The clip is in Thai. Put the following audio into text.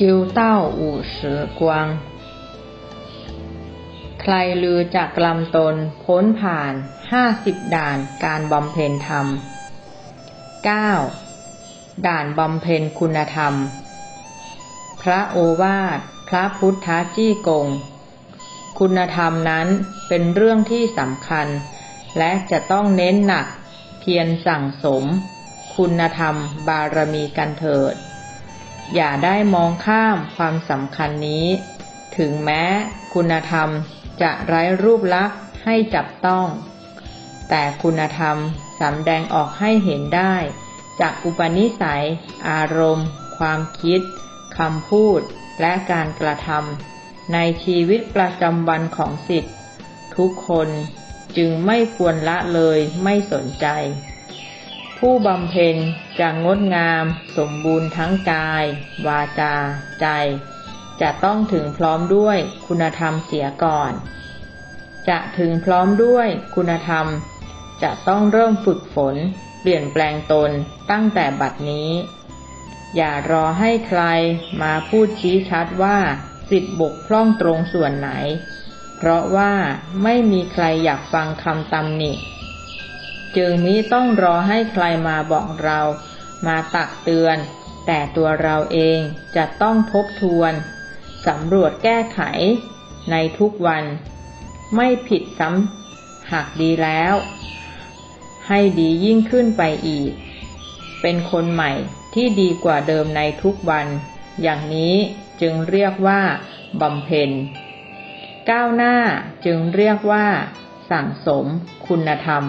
修道五十光 ใครลือจากกลำตนพ้นผ่านห้าสิบด่านการบำเพ็ญธรรมเก้าด่านบำเพ็ญคุณธรรม พระโอวาท พระพุทธจี้กง คุณธรรมนั้นเป็นเรื่องที่สำคัญ และจะต้องเน้นหนัก เพียรสั่งสม คุณธรรมบารมีกันเถิด อย่าได้มองข้ามความสำคัญนี้ ถึงแม้คุณธรรมจะไร้รูปลักษณ์ให้จับต้อง แต่คุณธรรมสำแดงออกให้เห็นได้ จากอุปนิสัย อารมณ์ ความคิดคำพูด และการกระทำในชีวิตประจำวันของสิทธิ์ทุกคนจึงไม่ควรละเลยไม่สนใจ ผู้บำเพ็ญจะงดงาม สมบูรณ์ทั้งกาย วาจา ใจ จะต้องถึงพร้อมด้วยคุณธรรมเสียก่อน จะถึงพร้อมด้วยคุณธรรม จะต้องเริ่มฝึกฝน เปลี่ยนแปลงตนตั้งแต่บัดนี้ อย่ารอให้ใครมาพูดชี้ชัดว่าสิทธิบกพร่องตรงส่วนไหน เพราะว่าไม่มีใครอยากฟังคำตำหนิ จึงมิต้องรอให้ใครมาบอกเรา มาตักเตือน แต่ตัวเราเองจะต้องทบทวนสำรวจแก้ไขในทุกวัน ไม่ผิดซ้ำหากดีแล้ว ให้ดียิ่งขึ้นไปอีก เป็นคนใหม่ที่ดีกว่าเดิมในทุกวัน อย่างนี้จึงเรียกว่าบำเพ็ญ ก้าวหน้าจึงเรียกว่า สั่งสมคุณธรรม